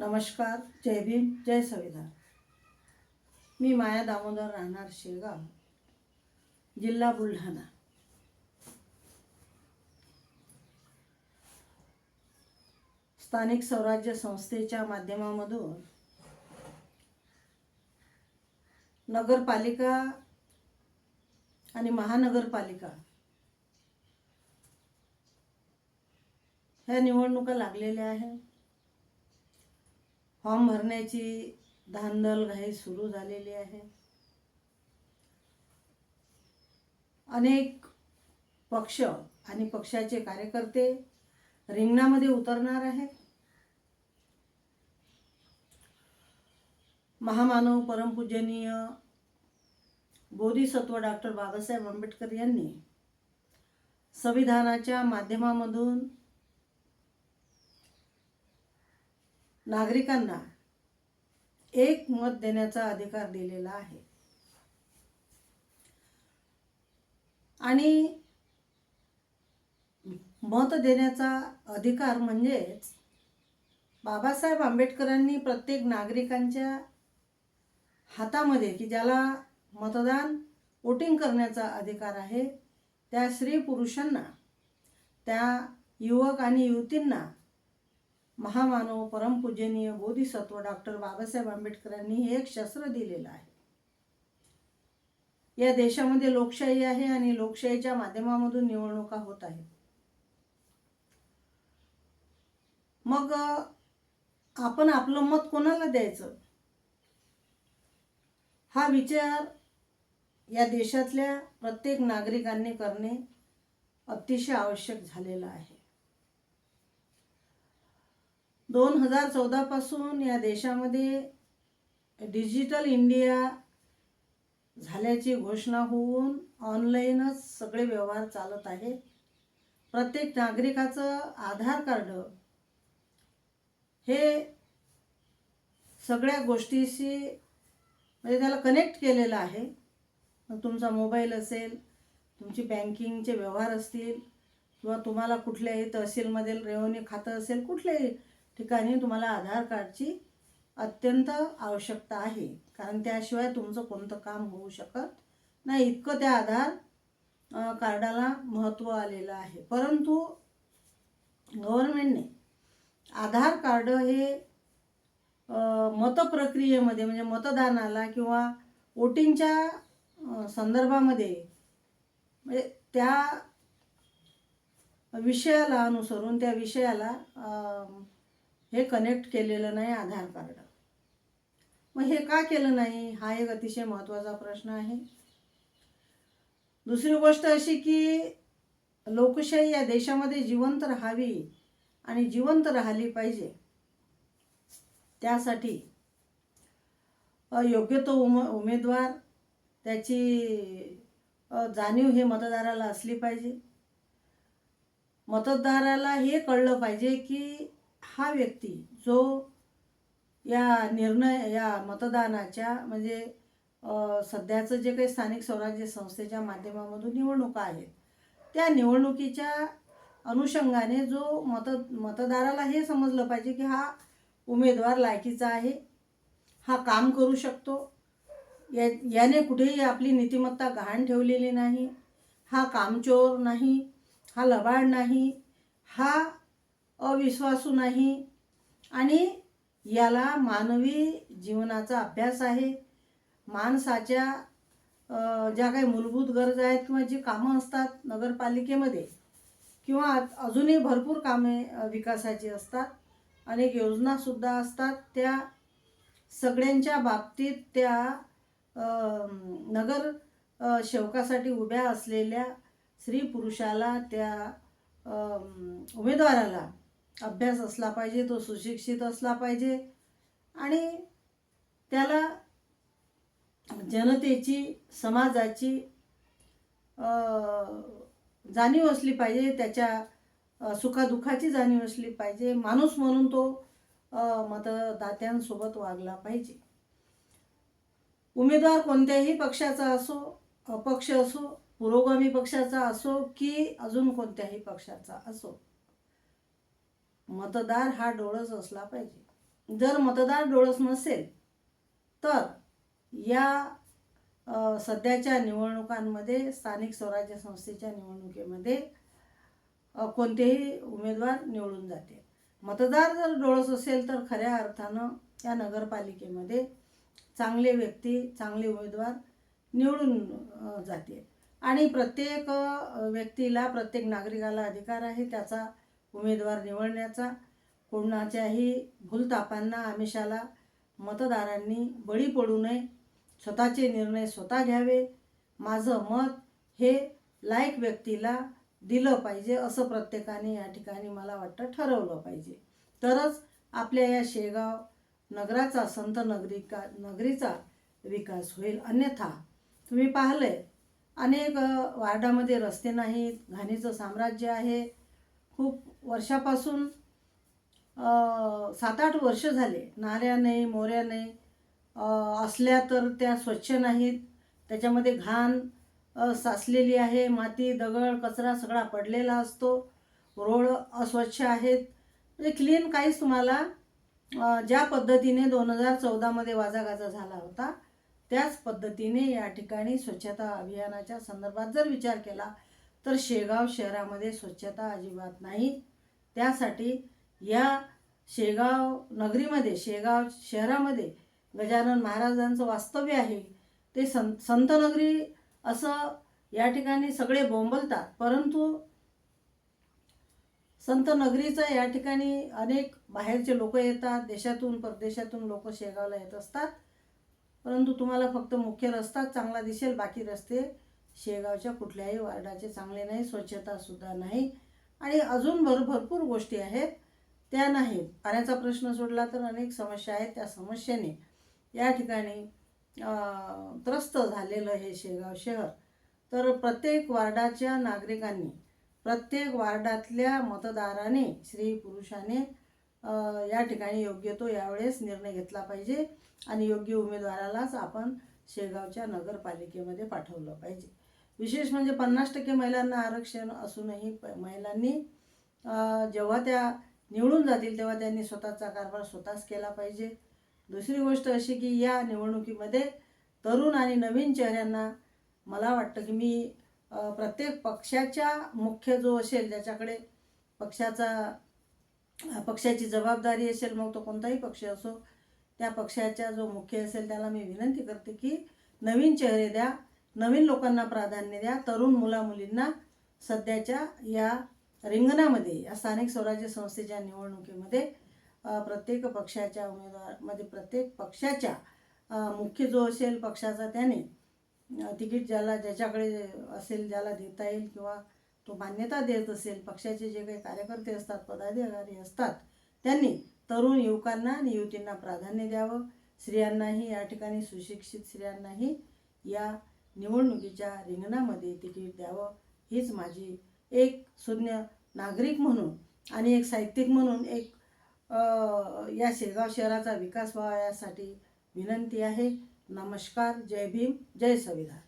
नमस्कार जय भीम जय संविधान. मी माया दामोदर राहणार शेगाव जिल्हा बुलढाणा. स्थानिक स्वराज्य संस्थेच्या माध्यमामधून नगरपालिका आणि महानगरपालिका ह्या निवडणुका लागलेल्या आहेत. फॉर्म भरण्याची धांदल घाई सुरू झालेली आहे. अनेक पक्ष आणि पक्षाचे कार्यकर्ते रिंगणामध्ये उतरणार आहेत. महामानव परमपूजनीय बोधिसत्व डॉक्टर बाबासाहेब आंबेडकर यांनी संविधानाच्या माध्यमामधून नागरिकांना एक मत देण्याचा अधिकार दिलेला आहे. आणि मत देण्याचा अधिकार म्हणजेच बाबासाहेब आंबेडकरांनी प्रत्येक नागरिकांच्या हातामध्ये की ज्याला मतदान वोटिंग करण्याचा अधिकार आहे त्या स्त्री पुरुषांना त्या युवक आणि युवतींना महामानव परमपूजनीय बोधिसत्व डॉक्टर बाबासाहेब आंबेडकरांनी हे एक शस्त्र दिलेलं आहे. या देशामध्ये लोकशाही आहे आणि लोकशाहीच्या माध्यमामधून निवडणुका होत आहेत. मग आपण आपलं मत कोणाला द्यायचं? हा विचार या देशातल्या प्रत्येक नागरिकांनी करणे अतिशय आवश्यक झालेलं आहे. दोन हजार चौदापासून या देशामध्ये डिजिटल इंडिया झाल्याची घोषणा होऊन ऑनलाईनच सगळे व्यवहार चालत आहेत. प्रत्येक नागरिकाचं आधार कार्ड हे सगळ्या गोष्टीशी म्हणजे त्याला कनेक्ट केलेलं आहे. तुमचा मोबाईल असेल तुमची बँकिंगचे व्यवहार असतील किंवा तुम्हाला कुठल्याही तहसीलमधील रेव्हन्यू खातं असेल कुठल्याही ठिकाणी तुम्हाला आधार कार्डची अत्यंत आवश्यकता आहे. कारण त्याशिवाय तुमचं कोणतं काम होऊ शकत नाही. इतकं त्या आधार कार्डाला महत्त्व आलेलं आहे. परंतु गव्हर्नमेंटने आधार कार्ड हे मतप्रक्रियेमध्ये म्हणजे मतदानाला किंवा वोटिंगच्या संदर्भामध्ये म्हणजे त्या विषयाला अनुसरून त्या विषयाला हे कनेक्ट केलेलं नाही आधार कार्ड. मग हे का केलं नाही? हा एक अतिशय महत्त्वाचा प्रश्न आहे. दुसरी गोष्ट अशी की लोकशाही या देशामध्ये जिवंत राहावी आणि जिवंत राहिली पाहिजे. त्यासाठी योग्य तो उम उमेदवार त्याची जाणीव हे मतदाराला असली पाहिजे. मतदाराला हे कळलं पाहिजे की हा व्यक्ती जो या निर्णय या मतदानाच्या म्हणजे सध्याचं जे काही स्थानिक स्वराज्य संस्थेच्या माध्यमामधून निवडणुका आहेत त्या निवडणुकीच्या अनुषंगाने जो मत मतदाराला हे समजलं पाहिजे की हा उमेदवार लायकीचा आहे हा काम करू शकतो. या याने कुठेही आपली नीतिमत्ता गहाण ठेवलेली नाही हा कामचोर नाही हा लबाड नाही हा अविश्वासू नाही आणि याला मानवी जीवनाचा अभ्यास आहे. माणसाच्या ज्या काही मूलभूत गरजा आहेत किंवा जी कामं असतात नगरपालिकेमध्ये किंवा अजूनही भरपूर कामे विकासाची असतात. अनेक योजनासुद्धा असतात. त्या सगळ्यांच्या बाबतीत त्या नगर अ, सेवकासाठी उभ्या असलेल्या स्त्री पुरुषाला त्या उमेदवाराला अभ्यास असला पाहिजे तो सुशिक्षित असला पाहिजे. आणि त्याला जनतेची समाजाची जाणीव असली पाहिजे त्याच्या सुखादुःखाची सुखादुखाची जाणीव असली पाहिजे. माणूस म्हणून तो मतदात्यांसोबत वागला पाहिजे. उमेदवार कोणत्याही पक्षाचा असो अपक्ष असो पुरोगामी पक्षाचा असो की अजून कोणत्याही पक्षाचा असो. मतदार हा डोळस असला पाहिजे. जर मतदार डोळस नसेल तर या सध्याच्या निवडणुकांमध्ये स्थानिक स्वराज्य संस्थेच्या निवडणुकीमध्ये कोणतेही उमेदवार निवडून जाते मतदार जर डोळस असेल तर खऱ्या अर्थानं या नगरपालिकेमध्ये चांगले व्यक्ती चांगले उमेदवार निवडून जाते आणि प्रत्येक व्यक्तीला प्रत्येक नागरिकाला अधिकार आहे त्याचा उमेदवार निवडण्याचा कोणाच्याही भूलतापांना आमिषाला मतदारांनी बळी पडू नये. स्वतःचे निर्णय स्वतः घ्यावे. माझं मत हे लायक व्यक्तीला दिलं पाहिजे असं प्रत्येकाने या ठिकाणी मला वाटतं ठरवलं पाहिजे. तरच आपल्या या शेगाव नगराचा संत नगरिका नगरीचा विकास होईल. अन्यथा तुम्ही पाहिलंय अनेक वार्डामध्ये रस्ते नाहीत घाणीचं साम्राज्य आहे. खूप वर्षापासून सात आठ वर्ष झाले. नाऱ्या नाही मोऱ्या नाही असल्या तर त्या स्वच्छ नाहीत. त्याच्यामध्ये घाण साचलेली आहे. माती दगड कचरा सगळा पडलेला असतो. रोड अस्वच्छ आहेत. म्हणजे क्लीन काहीच तुम्हाला ज्या पद्धतीने दोन हजार चौदामध्ये वाजागाजा झाला होता त्याच पद्धतीने या ठिकाणी स्वच्छता अभियानाच्या संदर्भात जर विचार केला तर शेगाव शहरामध्ये स्वच्छता अजिबात नाही. त्यासाठी या शेगाव नगरीमध्ये शेगाव शहरामध्ये गजानन महाराजांचं वास्तव्य आहे. ते सं संतनगरी असं या ठिकाणी सगळे बोंबलतात. परंतु संतनगरीचं या ठिकाणी अनेक बाहेरचे लोक येतात. देशातून परदेशातून लोक शेगावला येत असतात. परंतु तुम्हाला फक्त मुख्य रस्ताच चांगला दिसेल बाकी रस्ते शेगावच्या कुठल्याही वार्डाचे चांगले नाही स्वच्छतासुद्धा नाही. आणि अजून भर भरपूर गोष्टी आहेत. त्या नाहीत. पाण्याचा प्रश्न सोडला तर अनेक समस्या आहेत. त्या समस्येने या ठिकाणी त्रस्त झालेलं हे शेगाव शहर. तर प्रत्येक वार्डाच्या नागरिकांनी प्रत्येक वार्डातल्या मतदाराने स्त्री पुरुषाने या ठिकाणी योग्य तो यावेळेस निर्णय घेतला पाहिजे. आणि योग्य उमेदवारालाच आपण शेगावच्या नगरपालिकेमध्ये पाठवलं पाहिजे. विशेष म्हणजे पन्नास टक्के महिलांना आरक्षण असूनही प महिलांनी जेव्हा त्या निवडून जातील तेव्हा त्यांनी स्वतःचा कारभार स्वतःच केला पाहिजे. दुसरी गोष्ट अशी की या निवडणुकीमध्ये तरुण आणि नवीन चेहऱ्यांना मला वाटतं की मी प्रत्येक पक्षाच्या मुख्य जो असेल ज्याच्याकडे पक्षाचा पक्षाची जबाबदारी असेल मग तो कोणताही पक्ष असो त्या पक्षाच्या जो मुख्य असेल त्याला मी विनंती करते की नवीन चेहरे द्या नवीन लोकांना प्राधान्य द्या तरुण मुलामुलींना सध्याच्या या रिंगणामध्ये या स्थानिक स्वराज्य संस्थेच्या निवडणुकीमध्ये प्रत्येक पक्षाच्या उमेदवारमध्ये म्हणजे प्रत्येक पक्षाच्या मुख्य जो असेल पक्षाचा त्याने तिकीट ज्याला ज्याच्याकडे असेल ज्याला देता येईल किंवा तो मान्यता देत असेल पक्षाचे जे काही कार्यकर्ते असतात पदाधिकारी असतात त्यांनी तरुण युवकांना आणि युवतींना प्राधान्य द्यावं. स्त्रियांनाही या ठिकाणी सुशिक्षित स्त्रियांनाही या निवडणुकीच्या रिंगणामध्ये तिकीट द्यावं. हीच माझी एक शून्य नागरिक म्हणून आणि एक साहित्यिक म्हणून एक या शेगाव शहराचा विकास व्हावा यासाठी विनंती आहे. नमस्कार जय भीम जय संविधान.